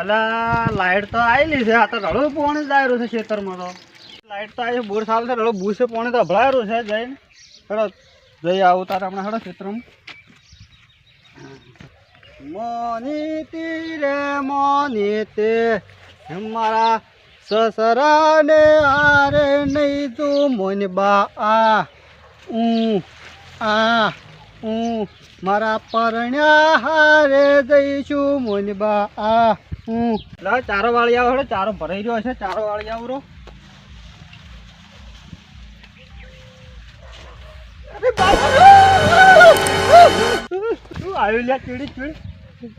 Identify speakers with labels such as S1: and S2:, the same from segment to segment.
S1: અલા, લાઈટ તો આવેલી છે. આ તો રડો પોણી જ આવ્યો છે ખેતરમાં તો. લાઈટ તો આવી બોર સાલ છે, રડો ભૂસે પોણી તો અભળાયેલું છે જઈને. હેડો જઈ આવું તારે હમણાં, હેડો ખેતરમાં. મોની તીરે, મોની તે મારા સસરાને આરે નહીં તું મોન બા. આ ઊ આ ઊ મારા પરણ્યા હારે જઈશું મોનબા આ હું લા, ચારો વાળી આવો ચારો ભરાઈ રહ્યો છે, ચારો વાળી આવરો અરે બાપા! આવ્યું લ્યા? ચીડી ચીડી આ ભૂંડ આવ્યું! ભૂંડ આવ્યું, ભૂંડ આવ્યું, ભૂંડ આવ્યું. અરે બાપા રે, બચલા, બચલા, બચલા, આ બચલા! હા.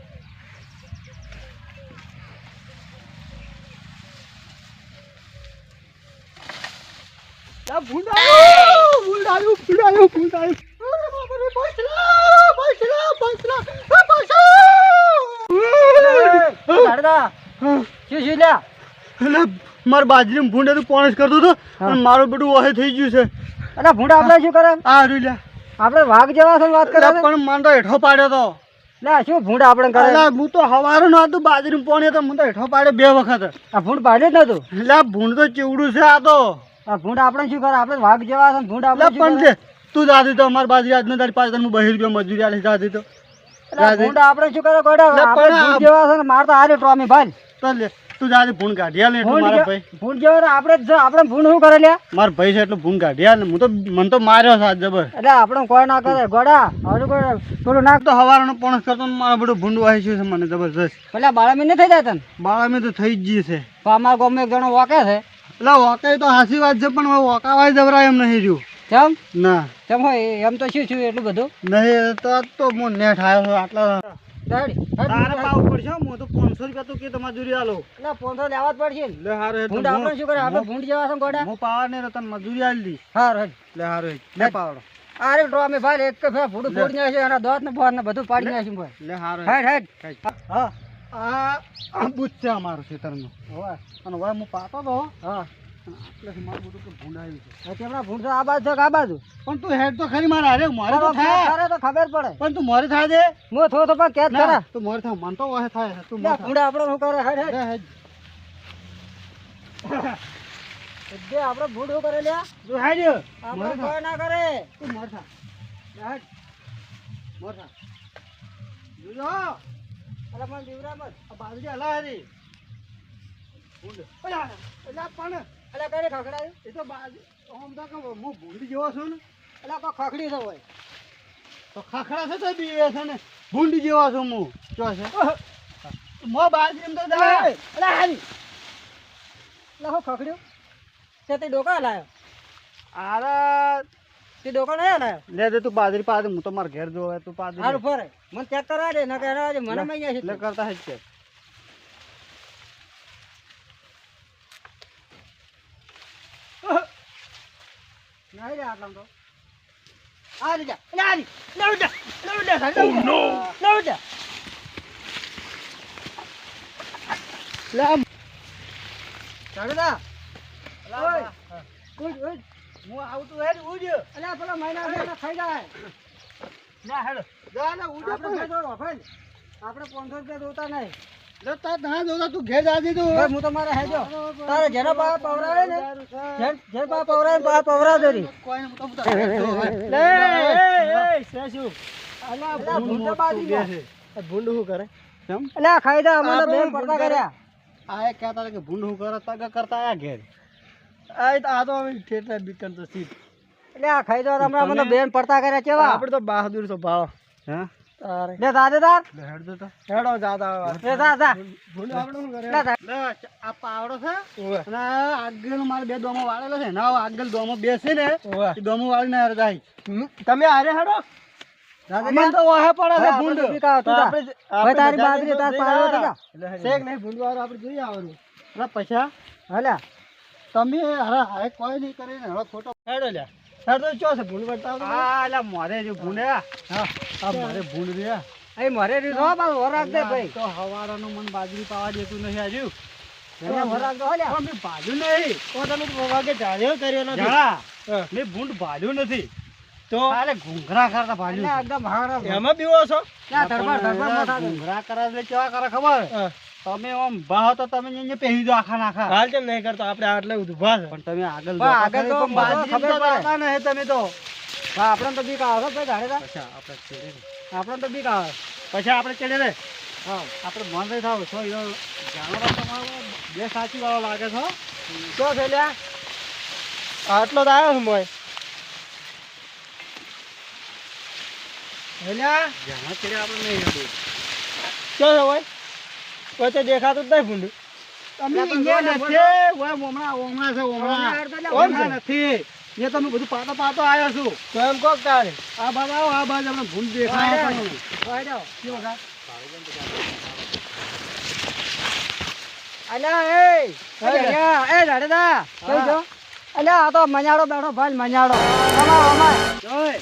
S1: એટલે મારા બાજરી ભૂંડા તું પોણસ કરતો હતો અને મારું બધું વહે થઈ ગયું છે.
S2: અને ભૂંડા આપણે શું કરે?
S1: આ રહ્યું લ્યા.
S2: આપણે વાઘ જેવા છે વાત કરે
S1: પણ મને તો હેઠો પાડ્યો તો.
S2: ના શું ભૂંડ આપણે કરે?
S1: હું તો હવારે ન હતું બાજરી પોણી હતો મને તો હેઠો પાડ્યો બે વખત.
S2: આ ભૂંડ પાડ્યો જ નતું?
S1: એટલે ભૂંડ તો ચીવડું છે આ તો.
S2: આ ભૂંડ આપણે શું કરે? આપણે વાઘ જેવા છે ને આપણે
S1: પણ છે તું જાતી તો અમારી બાજરી આજનો તારી પાસે હું બહી રૂપિયા મજૂરી આલી જાતી તો.
S2: એટલે આપણે શું કરે ગોડા? આપણે
S1: પણ
S2: જેવા છે માર તો હારે ટ્રોમી ભાઈ.
S1: તો લે તું મારા
S2: જેવા આપણે આપણે શું કરે
S1: મારા છે એટલે ભૂંડ કાઢી ને હું તો મને તો માર્યો છે જબર.
S2: એટલે આપણે કોઈ ના કરે. ગોડા હવે કોઈ થોડું નાખ
S1: તો હવારનો પોણસ કરતો ને બધું ભૂંડ આવી છે મને જબરજસ્ત.
S2: પેલા બાળામી નહીં થઈ જાય તને?
S1: બાળામે તો થઈ જ છે.
S2: અમારા ગામમાં એક જણો વાકે છે.
S1: એટલે વોકાય તો હાસી વાત છે પણ વોકાવાય જવરાય એમ નહીં રહ્યું.
S2: કેમ?
S1: ના.
S2: કેમ હોય? એમ તો શું છું એટલું બધું?
S1: નહીં તો તો હું નેટ આવ્યો છું આટલા તારે પાવું પડશે? હું તો પાંચસો રૂપિયા તો કે તમારે મજૂરી આલો.
S2: એટલે પોંથો લેવા જ પડશે.
S1: લે હારું
S2: ભૂંડ આપણે શું કરે? આપણે ભૂંડ જેવા છે ગોડા.
S1: હું પાવા ને તને મજૂરી આલી દી
S2: હા
S1: લે હારું લે પાવડો
S2: અરે ડ્રોમે ભાઈ એક ફેર ફૂડ ફોડી નાખ્યું એના દોત ને બધું પાડી નાખ્યું ભાઈ
S1: લે હારું
S2: હેડ. હેડ.
S1: હા. આ આ છે અમારું ખેતરનું
S2: હોવે.
S1: અને હવે હું પાતો તો
S2: હા
S1: એટલે મારું બધું તો ભૂંડ છે
S2: એટલે આ બાજુ આ બાજુ
S1: પણ તું હેડ તો ખરી મારે અરે મોરે તો થાય
S2: તારે તો ખબર પડે
S1: પણ તું મોરે થાય દે
S2: હું થો તો પણ કેદ
S1: ના, તું મોરે થાય મન તો વાહે થાય તું
S2: લે
S1: મોરે.
S2: ભૂંડ આપણે કરે હેડ હેડ
S1: લે હેડ.
S2: જે આપણે ભૂંડ કરે લ્યા
S1: તું હેડ.
S2: આપણે
S1: થાય.
S2: કોઈ ના કરે
S1: તું મોરે. હેડ. જોજો.
S2: અરે પણ દીવરા મત
S1: આ બાજરી હલા હરી. ભૂંડ. અલા, અલા પણ
S2: અલે કઈ ખખડાયું.
S1: એ તો બાજરી આમ તો હું ભૂંડ જેવો છું ને.
S2: અલે કોઈ ખખડી છે હોય.
S1: તો ખાખરા છે તો બીવે છે ને. ભૂંડી જેવો છું હું જો છે. મો બાજરી એમ તો જાય.
S2: અલે હારી. અલે હું ખખડ્યું? તે તે ડોકા લાયો
S1: આરા.
S2: તે ડોકા નહીં લાયો
S1: લે તું બાજરી પાદ હું તો મારા ઘેર જોવે તું પાદરી
S2: હારું ફરે. મને ચેક કરવા દે નકર એના આજે મને મઈ જાય
S1: એટલે કરતા હે છે.
S2: નહીં રે આટલામાં તો.
S1: આ રી જા લે આ રી લે ઉડા લે ઉડા લે નો લે ઉડા. લે આમ.
S2: ચાલુદા ઓય. ઉજ ઉજ
S1: હું આવું હે ઉજ
S2: અલ્યા પેલા મહિના ખાઈ જાય.
S1: ના હેડ. જા ના ઉજ
S2: આપણે બે દોડ આપણે પાંચસો રૂપિયા જોતા નહીં.
S1: લે તા ના જોતા તું ઘેર જા દીધું.
S2: ભાઈ હું તમારે મારે હેજો તારે જેનો પા પવરાવે ને? જેન પા પવરા દરી
S1: કોઈ હું તો લે એ એ સેસુ
S2: અલ્યા બાજી
S1: ભૂંડ શું કરે? કેમ?
S2: બેન પડતા કર્યા.
S1: આ કહેતા કે ભૂંડ શું કરે? તગ કરતા આયા ઘેર. આ તો આ તો ઠેઠા બીકન તો સીટ
S2: અલ્યા ખાઈ દો હમણાં મને બેન પડતા કર્યા કેવા?
S1: આપણે તો બહાદુર છો ભાવ હા? તારે.
S2: લે દાદે દાદ.
S1: લે હેડ દો તો. હેડો જાતા
S2: લે દા દા
S1: ભૂંડ આપણે શું કરે?
S2: લે
S1: આ પાવડો છે. અને આગળ મારે બે દોમો વાળેલો છે. ના આગળ દોમો બેસે ને એ દોમો વાળીને હારે જાય. તમે હારે હેડો. અમને તો વાહે પડે છે. ભૂંડ.
S2: ભાઈ તારી બાજરી તાર પાડો જા.
S1: શેક નહીં ભૂંડ વાળો આપણે જોઈએ આવવાનું. એટલે પૈસા?
S2: અલ્યા.
S1: તમે અરે હાય કોઈ નહીં કરીને હવે ખોટો હેડો લ્યા. હેડો ચો છે ભૂંડ કરતા હા એટલે મોરે જે ભૂંડ હા. આ મારે ભૂંડ રહ્યા
S2: અહીં મરે રીત હો પાછું ઓર દે ભાઈ.
S1: તો હવાડાનું મન બાજરી પાવા દેતું નહીં આજુ
S2: એને તો તમે વાગે ઝાડ્યો કર્યો નથી. હા.
S1: મેં ભૂંડ ભાલ્યું નથી.
S2: તો
S1: અરે ઘૂંઘરા કરતા ભાલ્યું
S2: એકદમ હારા
S3: એમાં બીવો છો?
S2: ત્યાં ધરબાર ધરબાર મોટા
S1: ઘૂંઘરા કરે એટલે કેવા કરે ખબર. તમે આમ ભાવ તો તમે અહીંયા પહેરી દો આખા નાખા.
S3: હાલ કેમ નહીં કરતો? આપણે આટલે ઊભા છે.
S1: પણ તમે આગળ
S2: આગળ તો
S1: બાજરી
S2: ખબર
S1: પડતા નહીં તમે તો.
S2: હા, આપણને તો બીક આવે છે ભાઈ ધાડેદા.
S1: પછી આપણે ચડે.
S2: આપણને તો બીક આવે.
S1: પછી આપણે ચડે રે
S2: હા.
S1: આપણે મન રહી થાવ. છો યો જાણવા તમારો બે સાચી વાળો લાગે છો
S2: તો છે લ્યા
S3: આટલો તો આવ્યો છું મોય.
S2: હેલ્યા
S1: જાણવા ચડે આપણે નહીં હેડું.
S3: છે ભાઈ વચ્ચે દેખાતું જ નહીં ભૂંડું.
S1: તમે અહીંયા નથી. ઓય ઓમણા ઓમણા છે
S2: ઓમણા
S1: ઓમણા
S2: હેડતા એટલે
S1: ઓમણા
S2: ઓમણા.
S1: નથી. એ તમે બધું પાતો પાતો આવ્યો છું.
S3: તો એમ કોક તારે.
S1: આ બાજુ આવો આ બાજુ આપણે ભૂલ દેખાય.
S2: ભાઈ જાઓ. એ એ ધાડેદા કઈ જો અલ્યા આ તો મજાડો બેઠો ભાઈ મજાડો અમાય અમાય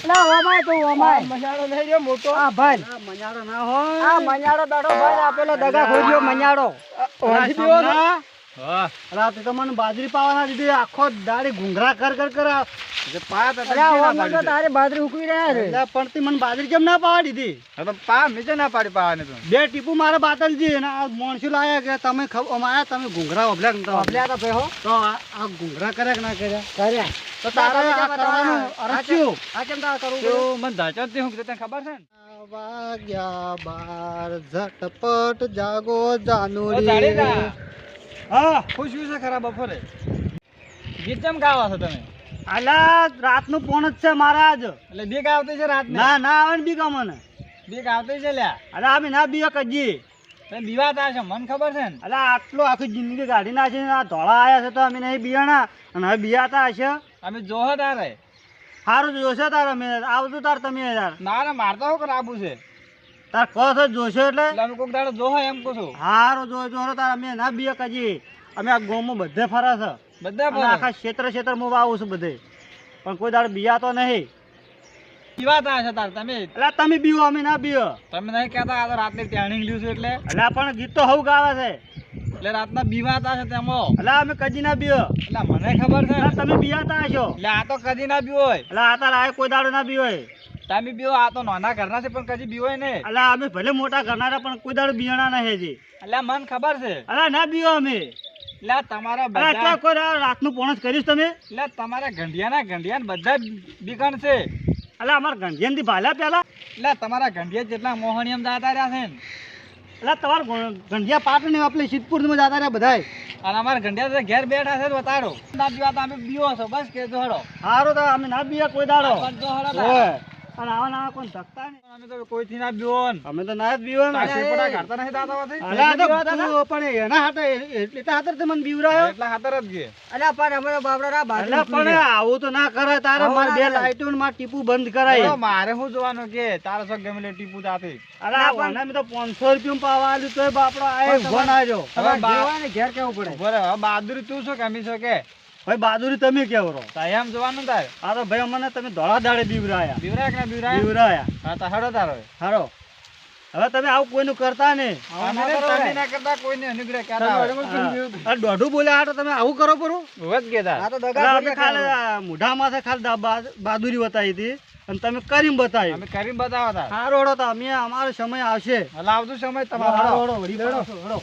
S2: અલ્યા ઓમાય તું ઓમાય
S3: મજાડો નહીં રહ્યો મોટો.
S2: આ ભાઈ.
S1: આ મજાડો ના હોય.
S2: આ મજાડો બેઠો ભાઈ આ પેલો દગા ખોજ્યો મજાડો?
S1: હા અલા તે. તો મને બાજરી પાવાના દીધી. આખો દાડી ઘૂંઘરા કર કર કર
S2: તારે બાજરી ઉકવી રહ્યા છે.
S1: પણ તે મને બાજરી કેમ ના પાડી દીધી
S3: પા મેં ના પાડી પાવાની તું.
S1: બે ટીપુ મારે બાતલજી અને આ મોણસું લાયા કે તમે ખબ- તમે ઘૂંઘરા ઓબલ્યા કે નતા
S2: ઓબલ્યા તો
S1: આ આ ઘૂંઘરા કર્યા કે ના કર્યા?
S2: કર્યા.
S1: તો તારે આ
S2: આ
S1: કરવાનું અરસ્યું
S2: આ કેમ તારે કરવું?
S3: મને ધાચો જ હું તને ખબર છે ને?
S1: વાગ્યા બાર ઝટપટ જાગો
S3: ઓ
S1: હા
S3: ખુશ છે ખરા બપોરે. ગીત કેમ ગાવા છો તમે?
S1: અલા રાતનું ફોન જ છે મારા આજ
S3: એટલે બીક આવતી છે રાત
S1: ના ના આવે ને બીક મને
S3: બીક આવતી છે લ્યા.
S1: અરે અમે ના બીએ કજી
S3: બીવા થાય છે મને ખબર છે ને?
S1: અરે આટલો આખી જિંદગી કાઢી નાખી આ ધોળા આવ્યા છે તો અમે નહીં બિયાણા અને હવે બિયાતા હશે.
S3: અમે જોહો તારે.
S1: સારું જોશે તાર અમે આવજો તાર તમે યાર.
S3: ના ના મારતો હું કરાબુ છે?
S1: તાર કહો છો જોશો એટલે.
S3: અમે કોક દાડો જોહો એમ કહું છું.
S1: હારું જો જો તાર અમે ના બીએ કજી અમે આ ગોમાં બધે ફરા છે.
S3: બધા પણ
S1: આખા ક્ષેત્ર ક્ષેત્ર હું વાવું છું બધે. પણ કોઈ દાડ બિયાતો નહીં.
S3: બીવાતા છે તાર તમે
S1: એટલે તમે બીવો અમે ના બીઓ.
S3: તમે નહીં કહેતા આ તો રાતની ટ્રેનિંગ લીધું છું એટલે?
S1: એટલે પણ ગીત તો હવ ગાવે છે.
S3: એટલે રાતના બીવાતા છે તેમાં.
S1: એટલે અમે કદી ના બીઓ.
S3: એટલે મને ખબર છે.
S1: તમે બિયાતા હશો
S3: એટલે આ તો કદી ના બીવો
S1: એટલે આ તાર આ કોઈ દાડો ના બીવો
S3: તમે બીવો આ તો નાના ઘરના છે પણ કદી બીવો નહીં.
S1: એટલે અમે ભલે મોટા કરનારા પણ કોઈ દાડો બિયાણા નહીં હજી
S3: એટલે મને ખબર છે.
S1: અલા ના બીવો અમે.
S3: એટલે તમારા બધા
S1: કોઈ રાતનું પોણસ કરીશ તમે?
S3: એટલે તમારા ગંઢિયાના ગંઢિયાને બધા બીકણ છે.
S1: અલા અમારા ગંધિયાનથી ભાલ્યા પેલા
S3: એટલે તમારા ગંઢિયા જેટલા મોહણીયમ જાતા રહ્યા છે ને.
S1: એટલે તમારા ગો- ગંધિયા પાટણ આપણે સિદ્ધપુરમાં જતા રહ્યા બધાય.
S3: અને અમારા ગંઢિયા ઘેર બેઠા છે બતાડો ના બીવા તમે બીવો છો બસ કે જોડો
S1: સારું તો અમે ના બીયા કોઈ દાડો.
S3: જોડો.
S1: અને આવા ના કોઈ ધકતા નહીં.
S3: અમે તો કોઈથી ના બીવો
S1: અમે તો ના જ બીવો ને
S3: તારા નહીં દાતા હોતી?
S1: અલા તો તું પણ એના હાથે એટલા હાથે તે મને બીવરાયો
S3: એટલા હાથર જ કે
S2: અલ્યા પણ અમે તો રા બાજરી
S1: અલા પણ આવું તો ના કરાય તારે
S2: આવું
S1: મારે બે લાઈટો ને મારે ટીપું બંધ કરાય.
S3: મારે શું જોવાનું કે તારા શોખ ગમે ટીપુ જાતે
S1: અલા ઓને મેં તો 500 રૂપિયા પાવા આલ્યું તોય બાપડો આ
S2: પણ
S1: ઊભો
S3: હવે
S2: ઘેર કેવું પડે?
S3: બરાબર બહાદુરી તું શું કેમી છો કે
S1: ભાઈ બહાદુરી તમે કેવો રહો?
S3: એમ જોવાનું તારે.
S1: આ તો ભાઈ અમને તમે ધોળા દાડે બીવરાયા.
S3: બીવરાયા કે બીવરાયા?
S1: બીવરાયા.
S3: હા તો હડો તારો
S1: હારો. હવે તમે આવું કોઈનું કરતા નહીં. દોઢું બોલ્યા હાટો તમે આવું કરો પરું.
S3: ઊભો જ કે તાર.
S2: આ તો દગા
S1: અલા, અમે
S2: ખોજ્યા
S1: ખાલી બહાદુરી બતાવી હતી. અને તમે કરીમ બતાવી.
S3: અમે કરીને બતાવો તાર
S1: હડો તો અમે અમારો સમય આવશે.
S3: આવતું સમય
S1: તમારો
S3: તમારો
S1: હડો હડો